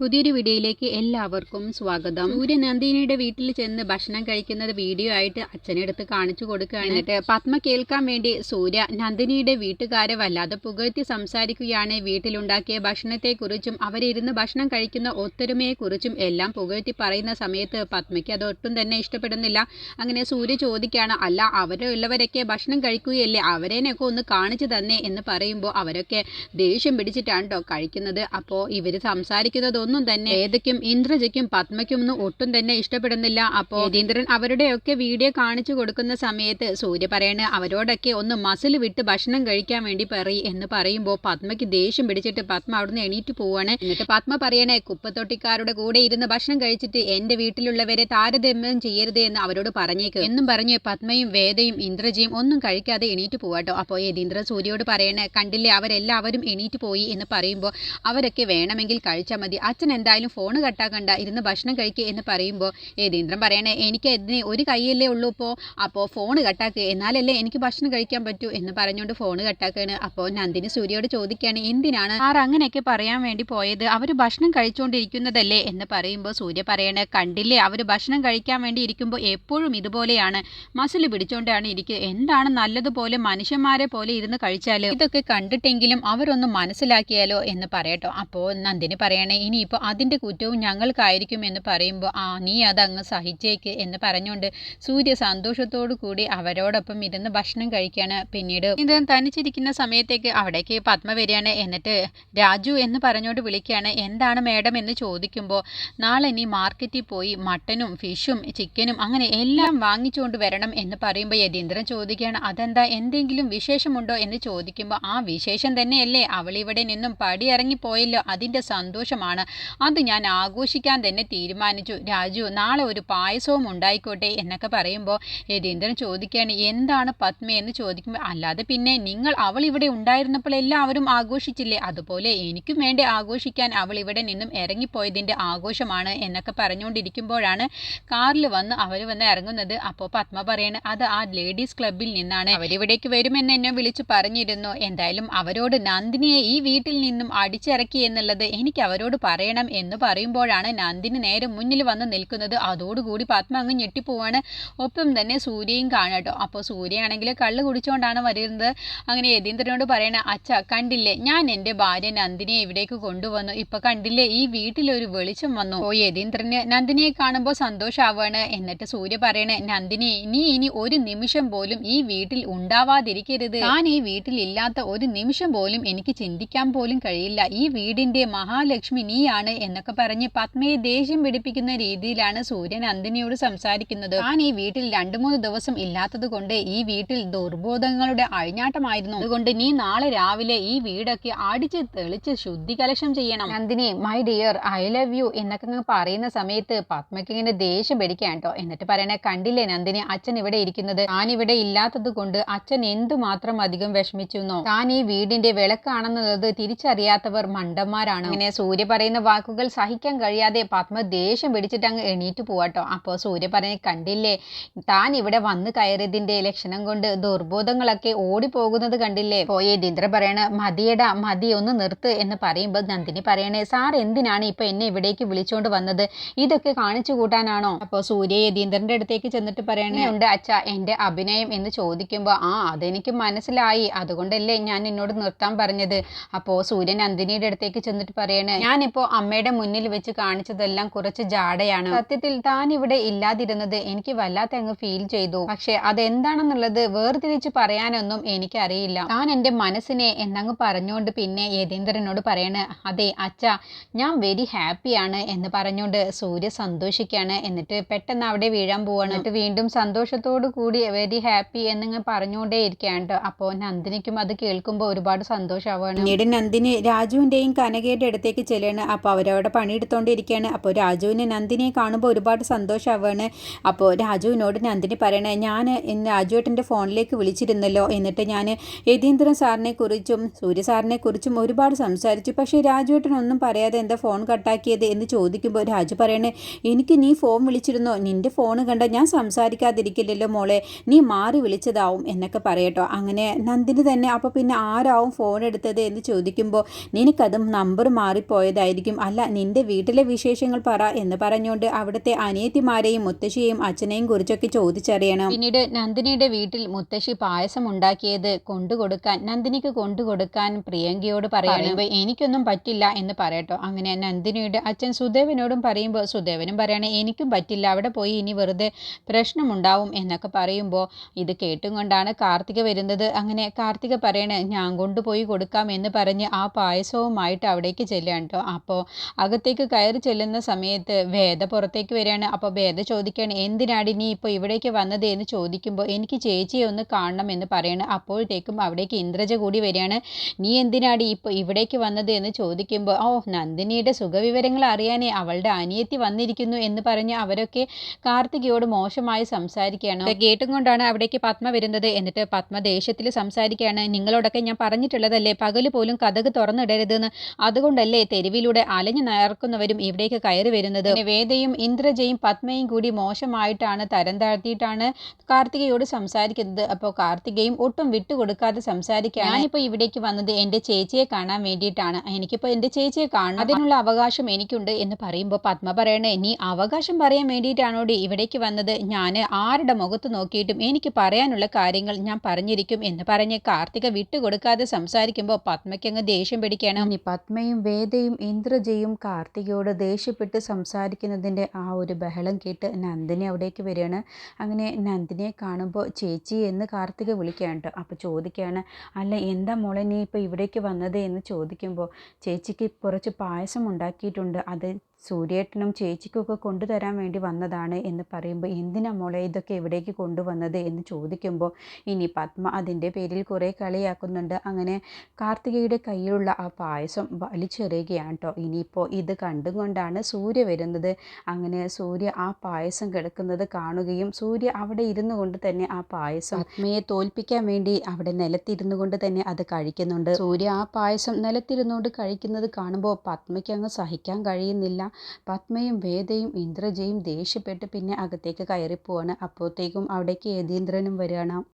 പുതിയൊരു വീഡിയോയിലേക്ക് എല്ലാവർക്കും സ്വാഗതം. സൂര്യ നന്ദിനിയുടെ വീട്ടിൽ ചെന്ന് ഭക്ഷണം കഴിക്കുന്നത് വീഡിയോ ആയിട്ട് അച്ഛനെടുത്ത് കാണിച്ചു കൊടുക്കുകയാണ്. പത്മ കേൾക്കാൻ വേണ്ടി സൂര്യ നന്ദിനിയുടെ വീട്ടുകാരെ വല്ലാതെ പുകഴ്ത്തി സംസാരിക്കുകയാണ്. വീട്ടിലുണ്ടാക്കിയ ഭക്ഷണത്തെക്കുറിച്ചും അവരിരുന്ന് ഭക്ഷണം കഴിക്കുന്ന ഒത്തൊരുമയെക്കുറിച്ചും എല്ലാം പുകഴ്ത്തി പറയുന്ന സമയത്ത് പത്മയ്ക്ക് അത് ഒട്ടും തന്നെ ഇഷ്ടപ്പെടുന്നില്ല. അങ്ങനെ സൂര്യ ചോദിക്കുകയാണ് അല്ല അവരുള്ളവരൊക്കെ ഭക്ഷണം കഴിക്കുകയല്ലേ? അവരേനൊക്കെ ഒന്ന് കാണിച്ചു തന്നെ എന്ന് പറയുമ്പോൾ അവരൊക്കെ ദേഷ്യം പിടിച്ചിട്ടാണ് കഴിക്കുന്നത്. അപ്പോൾ ഇവർ സംസാരിക്കുന്നതൊന്നും തന്നെ ഏതൊക്കെയും ഇന്ദ്രജയ്ക്കും പത്മയ്ക്കും ഒന്നും ഒട്ടും തന്നെ ഇഷ്ടപ്പെടുന്നില്ല. അപ്പോൾ യതീന്ദ്രൻ അവരുടെയൊക്കെ വീഡിയോ കാണിച്ചു കൊടുക്കുന്ന സമയത്ത് സൂര്യ പറയണ അവരോടൊക്കെ ഒന്ന് മസിൽ വിട്ട് ഭക്ഷണം കഴിക്കാൻ വേണ്ടി പറയും എന്ന് പറയുമ്പോൾ പത്മയ്ക്ക് ദേഷ്യം പിടിച്ചിട്ട് പത്മ അവിടുന്ന് എണീറ്റ് പോവാണ്. എന്നിട്ട് പത്മ പറയണേ കുപ്പത്തൊട്ടിക്കാരുടെ കൂടെ ഇരുന്ന് ഭക്ഷണം കഴിച്ചിട്ട് എന്റെ വീട്ടിലുള്ളവരെ താരതമ്യം ചെയ്യരുത് എന്ന് അവരോട് പറഞ്ഞേക്കും. എന്നും പറഞ്ഞ് പത്മയും വേദയും ഇന്ദ്രജയും ഒന്നും കഴിക്കാതെ എണീറ്റ് പോവാട്ടോ. അപ്പോൾ യതീന്ദ്രൻ സൂര്യയോട് പറയണേ കണ്ടില്ലേ അവരെല്ലാവരും എണീറ്റ് പോയി എന്ന് പറയുമ്പോൾ അവരൊക്കെ വേണമെങ്കിൽ കഴിച്ചാൽ മതി. അച്ഛൻ എന്തായാലും ഫോൺ കട്ടാക്കണ്ട ഇരുന്ന് ഭക്ഷണം കഴിക്കുക എന്ന് പറയുമ്പോൾ യതീന്ദ്രൻ പറയണേ എനിക്ക് ഇതിന് ഒരു കൈയല്ലേ ഉള്ളൂ ഇപ്പോൾ അപ്പോൾ ഫോൺ കട്ടാക്കുക എന്നാലല്ലേ എനിക്ക് ഭക്ഷണം കഴിക്കാൻ പറ്റൂ? എന്ന് പറഞ്ഞുകൊണ്ട് ഫോൺ കട്ടാക്കുകയാണ് അപ്പോൾ നന്ദിനി സൂര്യയോട് ചോദിക്കുകയാണ് എന്തിനാണ്? ആർ അങ്ങനെയൊക്കെ പറയാൻ വേണ്ടി പോയത് അവർ ഭക്ഷണം കഴിച്ചുകൊണ്ടിരിക്കുന്നതല്ലേ എന്ന് പറയുമ്പോൾ സൂര്യ പറയണേ കണ്ടില്ലേ അവർ ഭക്ഷണം കഴിക്കാൻ വേണ്ടി ഇരിക്കുമ്പോൾ എപ്പോഴും ഇതുപോലെയാണ്. മസിൽ പിടിച്ചുകൊണ്ടാണ് ഇരിക്കുക എന്താണ് നല്ലതുപോലെ മനുഷ്യന്മാരെ പോലെ ഇരുന്ന് കഴിച്ചാലോ? ഇതൊക്കെ കണ്ടിട്ടെങ്കിലും അവരൊന്ന് മനസ്സിലാക്കിയാലോ? എന്ന് പറയട്ടോ. അപ്പോൾ നന്ദിനി പറയണേ ഇനിയിപ്പോൾ അതിന്റെ കുറ്റവും ഞങ്ങൾക്കായിരിക്കും എന്ന് പറയുമ്പോൾ ആ നീ അതങ്ങ് സഹിച്ചേക്ക് എന്ന് പറഞ്ഞുകൊണ്ട് സൂര്യ സന്തോഷത്തോടു കൂടി അവരോടൊപ്പം ഇരുന്ന് ഭക്ഷണം കഴിക്കുകയാണ് പിന്നീട് ഇത് തനിച്ചിരിക്കുന്ന സമയത്തേക്ക് അവിടേക്ക് പത്മ വരികയാണ്. എന്നിട്ട് രാജു എന്ന് പറഞ്ഞുകൊണ്ട് വിളിക്കുകയാണ്. എന്താണ് മേഡം എന്ന് ചോദിക്കുമ്പോൾ നാളെ നീ മാർക്കറ്റിൽ പോയി മട്ടനും ഫിഷും ചിക്കനും അങ്ങനെ എല്ലാം വാങ്ങിച്ചുകൊണ്ട് വരണം എന്ന് പറയുമ്പോൾ യതീന്ദ്രൻ ചോദിക്കുകയാണ്. അതെന്താ? എന്തെങ്കിലും വിശേഷമുണ്ടോ എന്ന് ചോദിക്കുമ്പോൾ ആ വിശേഷം തന്നെയല്ലേ. അവൾ ഇവിടെ നിന്നും പടിയിറങ്ങിപ്പോയല്ലോ. അതിന്റെ സന്തോഷമാണ്. അത് ഞാൻ ആഘോഷിക്കാൻ തന്നെ തീരുമാനിച്ചു. രാജു നാളെ ഒരു പായസവും ഉണ്ടായിക്കോട്ടെ എന്നൊക്കെ പറയുമ്പോൾ യതീന്ദ്രൻ ചോദിക്കുകയാണ് എന്താണ് പത്മ? എന്ന് ചോദിക്കുമ്പോൾ അല്ലാതെ പിന്നെ നിങ്ങൾ അവൾ ഇവിടെ ഉണ്ടായിരുന്നപ്പോൾ എല്ലാവരും ആഘോഷിച്ചില്ലേ? അതുപോലെ എനിക്കും വേണ്ടി ആഘോഷിക്കാൻ അവൾ ഇവിടെ നിന്നും ഇറങ്ങിപ്പോയതിന്റെ ആഘോഷമാണ് എന്നൊക്കെ പറഞ്ഞുകൊണ്ടിരിക്കുമ്പോഴാണ് കാറിൽ വന്ന് അവർ വന്ന് ഇറങ്ങുന്നത്. അപ്പോൾ പത്മ പറയാണ് അത് ആ ലേഡീസ് ക്ലബിൽ നിന്നാണ്. അവരിവിടേക്ക് വരുമെന്ന് എന്നെ വിളിച്ച് പറഞ്ഞിരുന്നു. എന്തായാലും അവരോട് നന്ദിനിയെ ഈ വീട്ടിൽ നിന്നും അടിച്ചിറക്കി എന്നുള്ളത് എനിക്ക് അവരോട് പറയണം എന്ന് പറയുമ്പോഴാണ് നന്ദിനി നേരെ മുന്നിൽ വന്ന് നിൽക്കുന്നത്. അതോടുകൂടി പത്മ അങ്ങ് ഞെട്ടിപ്പോവാണ്. ഒപ്പം തന്നെ സൂര്യയും കാണട്ടോ അപ്പോൾ സൂര്യയാണെങ്കിൽ കള്ള് കുടിച്ചുകൊണ്ടാണ് വരുന്നത്. അങ്ങനെ യതീന്ദ്രനോട് പറയണ അച്ഛ കണ്ടില്ലേ? ഞാൻ എന്റെ ഭാര്യ നന്ദിനിയെ ഇവിടേക്ക് കൊണ്ടുവന്നു. ഇപ്പൊ കണ്ടില്ലേ? ഈ വീട്ടിലൊരു വെളിച്ചം വന്നു. ഓ യതീന്ദ്രന് നന്ദിനിയെ കാണുമ്പോൾ സന്തോഷാവാണ്. എന്നിട്ട് സൂര്യ പറയണേ നന്ദിനി നീ ഇനി ഒരു നിമിഷം പോലും ഈ വീട്ടിൽ ഉണ്ടാവാതിരിക്കരുത്. ഞാൻ ഈ വീട്ടിൽ ഇല്ലാത്ത ഒരു നിമിഷം പോലും എനിക്ക് ചിന്തിക്കാൻ പോലും കഴിയില്ല. ഈ വീടിന്റെ മഹാലക്ഷ്മി നീയാണ് എന്നൊക്കെ പറഞ്ഞ് പത്മയെ ദേഷ്യം പിടിപ്പിക്കുന്ന രീതിയിലാണ് സൂര്യൻ അന്തിനിയോട് സംസാരിക്കുന്നത്. താൻ ഈ വീട്ടിൽ രണ്ടു മൂന്ന് ദിവസം ഇല്ലാത്തത് കൊണ്ട് ഈ വീട്ടിൽ ദുർബോധങ്ങളുടെ അഴിഞ്ഞാട്ടമായിരുന്നു. അതുകൊണ്ട് നീ നാളെ രാവിലെ ഈ വീടൊക്കെ അടിച്ച് തെളിച്ച് ശുദ്ധി കലശം ചെയ്യണം. Nandini my dear I love you എന്നൊക്കെ പറയുന്ന സമയത്ത് പത്മയ്ക്ക് ഇങ്ങനെ ദേഷ്യം പിടിക്കാൻ എന്നിട്ട് പറയണേ കണ്ടില്ലേ നന്ദിനി അച്ഛൻ ഇവിടെ ഇരിക്കുന്നത്? താൻ ഇവിടെ ഇല്ലാത്തത് കൊണ്ട് അച്ഛൻ എന്തുമാത്രം അധികം വിഷമിച്ചു താൻ ഈ വീടിന്റെ വിളക്കാണെന്നുള്ളത് തിരിച്ചറിയാത്തവർ മണ്ടന്മാരാണ്. ഇങ്ങനെ സൂര്യ പറയുന്ന വാക്കുകൾ സഹിക്കാൻ കഴിയാതെ പത്മ ദേഷ്യം പിടിച്ചിട്ട് അങ്ങ് എണീറ്റ് പോവാട്ടോ അപ്പോൾ സൂര്യ പറഞ്ഞ് കണ്ടില്ലേ? താൻ ഇവിടെ വന്ന് കയറിയതിന്റെ ലക്ഷണം കൊണ്ട് ദുർബോധങ്ങളൊക്കെ ഓടിപ്പോകുന്നത് കണ്ടില്ലേ? പോയേ ദിന്ദ്ര പറയണ മതിയടാ മതി ഒന്ന് നിർത്ത് എന്ന് പറയുമ്പോൾ നന്ദിനി പറയണേ സാർ എന്തിനാണ് ഇപ്പൊ എന്നെ ഇവിടേക്ക് വിളിച്ചുകൊണ്ട് വന്നത്? ഇതൊക്കെ കാണിച്ചു കൂട്ടാനാണോ? അപ്പോൾ സൂര്യ യതീന്ദ്രന്റെ അടുത്തേക്ക് ചെന്നിട്ട് പറയണേ ഉണ്ട് അച്ഛ എന്റെ അഭിനയം എന്ന് ചോദിക്കുമ്പോൾ ആ അതെനിക്ക് മനസ്സിലായി. അതുകൊണ്ടല്ലേ ഞാൻ എന്നോട് നിർത്താൻ പറഞ്ഞത്? അപ്പോൾ സൂര്യൻ നന്ദിനിയുടെ അടുത്തേക്ക് ചെന്നിട്ട് പറയണേ ഞാനിപ്പോ അമ്മയുടെ മുന്നിൽ വെച്ച് കാണിച്ചതെല്ലാം കുറച്ച് ജാടയാണ്. സത്യത്തിൽ താൻ ഇവിടെ ഇല്ലാതിരുന്നത് എനിക്ക് വല്ലാത്ത അങ്ങ് ഫീൽ ചെയ്തു. പക്ഷെ അതെന്താണെന്നുള്ളത് വേർതിരിച്ച് പറയാനൊന്നും എനിക്കറിയില്ല. താൻ എന്റെ മനസ്സിനെ എന്നങ്ങ് പറഞ്ഞുകൊണ്ട് പിന്നെ യതീന്ദ്രനോട് പറയണ് അതെ അച്ഛ ഞാൻ വെരി ഹാപ്പിയാണ് എന്ന് പറഞ്ഞുകൊണ്ട് സൂര്യ സന്തോഷിക്കുകയാണ് എന്നിട്ട് പെട്ടെന്ന് അവിടെ വീഴാൻ പോവാണ്. എന്നിട്ട് വീണ്ടും സന്തോഷത്തോടു കൂടി വെരി ഹാപ്പി എന്നിങ്ങ് പറഞ്ഞുകൊണ്ടേ ഇരിക്കുകയാണ് കേട്ടോ അപ്പോൾ നന്ദിനിക്കും അത് കേൾക്കുമ്പോൾ ഒരുപാട് സന്തോഷമാവാണ് പിന്നീട് നന്ദിനി രാജുവിന്റെയും കനകയുടെ അടുത്തേക്ക് ചെല്ലുകയാണ് അപ്പോൾ അവരവിടെ പണിയെടുത്തോണ്ടിരിക്കുകയാണ് അപ്പോൾ രാജുവിന് നന്ദിനെ കാണുമ്പോൾ ഒരുപാട് സന്തോഷമാവാണ് അപ്പോൾ രാജുവിനോട് നന്ദിനി പറയണേ ഞാൻ രാജുവേട്ടന്റെ ഫോണിലേക്ക് വിളിച്ചിരുന്നല്ലോ. എന്നിട്ട് ഞാൻ യതീന്ദ്രൻ സാറിനെ കുറിച്ചും സൂര്യ സാറിനെ കുറിച്ചും ഒരുപാട് സംസാരിച്ചു. പക്ഷേ രാജുവേട്ടൻ ഒന്നും പറയാതെ എന്താ ഫോൺ കട്ടാക്കിയത്? എന്ന് ചോദിക്കുമ്പോൾ രാജു പറയണേ എനിക്ക് നീ ഫോൺ വിളിച്ചിരുന്നോ? നിന്റെ ഫോൺ കണ്ട ഞാൻ സംസാരിക്കാതിരിക്കില്ലല്ലോ മോളെ. നീ മാറി വിളിച്ചതാവും എന്നൊക്കെ പറയട്ടോ. അങ്ങനെ നന്ദിനി തന്നെ അപ്പോൾ പിന്നെ ആരാവും ഫോൺ എടുത്തത്? എന്ന് ചോദിക്കുമ്പോൾ നിനക്കതും നമ്പർ മാറിപ്പോയതായിരിക്കും ചോദിക്കും അല്ല നിന്റെ വീട്ടിലെ വിശേഷങ്ങൾ പറ എന്ന് പറഞ്ഞുകൊണ്ട് അവിടുത്തെ അനിയത്തിമാരെയും മുത്തശ്ശിയെയും അച്ഛനെയും കുറിച്ചൊക്കെ ചോദിച്ചറിയണം. പിന്നീട് നന്ദിനിയുടെ വീട്ടിൽ മുത്തശ്ശി പായസം ഉണ്ടാക്കിയത് കൊണ്ടുകൊടുക്കാൻ നന്ദിനിക്ക് കൊണ്ടുകൊടുക്കാൻ പ്രിയങ്കയോട് പറയുമ്പോൾ എനിക്കൊന്നും പറ്റില്ല എന്ന് പറയട്ടോ. അങ്ങനെ നന്ദിനിയുടെ അച്ഛൻ സുദേവനോടും പറയുമ്പോൾ സുദേവനും പറയണേ എനിക്കും പറ്റില്ല അവിടെ പോയി ഇനി വെറുതെ പ്രശ്നമുണ്ടാവും എന്നൊക്കെ പറയുമ്പോൾ ഇത് കേട്ടും കൊണ്ടാണ് കാർത്തിക വരുന്നത്. അങ്ങനെ കാർത്തിക പറയണേ ഞാൻ കൊണ്ടുപോയി കൊടുക്കാം എന്ന് പറഞ്ഞ് ആ പായസവുമായിട്ട് അവിടേക്ക് ചെല്ലുകയാണ് കേട്ടോ അപ്പോൾ അകത്തേക്ക് കയറി ചെല്ലുന്ന സമയത്ത് വേദ പുറത്തേക്ക് വരികയാണ്. അപ്പോൾ വേദ ചോദിക്കുകയാണ് എന്തിനാടി നീ ഇപ്പോൾ ഇവിടേക്ക് വന്നത്? എന്ന് ചോദിക്കുമ്പോൾ എനിക്ക് ചേച്ചിയെ ഒന്ന് കാണണം എന്ന് പറയണം. അപ്പോഴത്തേക്കും അവിടേക്ക് ഇന്ദ്രജ കൂടി വരികയാണ്. നീ എന്തിനാടി ഇപ്പോൾ ഇവിടേക്ക് വന്നത്? എന്ന് ചോദിക്കുമ്പോൾ ഓ നന്ദിനിയുടെ സുഖവിവരങ്ങൾ അറിയാനേ അവളുടെ അനിയത്തി വന്നിരിക്കുന്നു എന്ന് പറഞ്ഞ് അവരൊക്കെ കാർത്തികയോട് മോശമായി സംസാരിക്കുകയാണ്. കേട്ടും കൊണ്ടാണ് അവിടേക്ക് പത്മ വരുന്നത്. എന്നിട്ട് പത്മ ദേഷ്യത്തിൽ സംസാരിക്കുകയാണ്. നിങ്ങളോടൊക്കെ ഞാൻ പറഞ്ഞിട്ടുള്ളതല്ലേ പകൽ പോലും കഥക് തുറന്നിടരുതെന്ന്. അതുകൊണ്ടല്ലേ തെരുവിലൂടെ അലഞ്ഞു നേർക്കുന്നവരും ഇവിടേക്ക് കയറി വരുന്നത്. വേദയും ഇന്ദ്രജയും പത്മയും കൂടി മോശമായിട്ടാണ് തരം താഴ്ത്തിയിട്ടാണ് കാർത്തികയോട് സംസാരിക്കുന്നത്. അപ്പോൾ കാർത്തികയും ഒട്ടും വിട്ടുകൊടുക്കാതെ സംസാരിക്കാൻ ഞാനിപ്പോൾ ഇവിടേക്ക് വന്നത് എന്റെ ചേച്ചിയെ കാണാൻ വേണ്ടിയിട്ടാണ്. എനിക്കിപ്പോൾ എന്റെ ചേച്ചിയെ കാണണം അതിനുള്ള അവകാശം എനിക്കുണ്ട് എന്ന് പറയുമ്പോൾ പത്മ പറയണേ നീ അവകാശം പറയാൻ വേണ്ടിയിട്ടാണോടി ഇവിടേക്ക് വന്നത്? ഞാൻ ആരുടെ മുഖത്ത് നോക്കിയിട്ടും എനിക്ക് പറയാനുള്ള കാര്യങ്ങൾ ഞാൻ പറഞ്ഞിരിക്കും എന്ന് പറഞ്ഞ് കാർത്തിക വിട്ടുകൊടുക്കാതെ സംസാരിക്കുമ്പോൾ പത്മയ്ക്കങ്ങ് ദേഷ്യം പിടിക്കണം പത്മയും വേദയും ഇന്ദ്രജയും കാർത്തികയോട് ദേഷ്യപ്പെട്ട് സംസാരിക്കുന്നതിന്റെ ആ ഒരു ബഹളം കേട്ട് നന്ദിനി അവിടേക്ക് വരികയാണ്. അങ്ങനെ നന്ദിനിയെ കാണുമ്പോൾ ചേച്ചി എന്ന് കാർത്തിക വിളിക്കുകയാണ് കേട്ടോ. അപ്പോൾ ചോദിക്കുകയാണ് അല്ല എന്താ മോളെ നീ ഇപ്പോൾ ഇവിടേക്ക് വന്നത്? എന്ന് ചോദിക്കുമ്പോൾ ചേച്ചിക്ക് കുറച്ച് പായസം ഉണ്ടാക്കിയിട്ടുണ്ട്. അത് സൂര്യേട്ടനും ചേച്ചിക്കൊക്കെ കൊണ്ടുതരാൻ വേണ്ടി വന്നതാണ് എന്ന് പറയുമ്പോൾ എന്തിനാ മോളെ ഇതൊക്കെ എവിടേക്ക് കൊണ്ടുവന്നത്? എന്ന് ചോദിക്കുമ്പോൾ ഇനി പത്മ അതിന്റെ പേരിൽ കുറേ കളിയാക്കുന്നുണ്ട്. അങ്ങനെ കാർത്തികയുടെ കയ്യിലുള്ള ആ പായസം വലിച്ചെറിയുകയാണ് കേട്ടോ ഇനിയിപ്പോൾ ഇത് കണ്ടുകൊണ്ടാണ് സൂര്യ വരുന്നത്. അങ്ങനെ സൂര്യ ആ പായസം കിടക്കുന്നത് കാണുകയും സൂര്യ അവിടെ ഇരുന്നു കൊണ്ട് തന്നെ ആ പായസം പത്മയെ തോൽപ്പിക്കാൻ വേണ്ടി അവിടെ നിലത്തിരുന്നു കൊണ്ട് തന്നെ അത് കഴിക്കുന്നുണ്ട്. സൂര്യ ആ പായസം നിലത്തിരുന്നുകൊണ്ട് കഴിക്കുന്നത് കാണുമ്പോൾ പത്മയ്ക്ക് അങ്ങ് സഹിക്കാൻ കഴിയുന്നില്ല. പത്മയും വേദയും ഇന്ദ്രജയും ദേഷ്യപ്പെട്ട് പിന്നെ അകത്തേക്ക് കയറിപ്പോവാണ്. അപ്പോഴത്തേക്കും അവിടേക്ക് യതീന്ദ്രനും വരികയാണ്.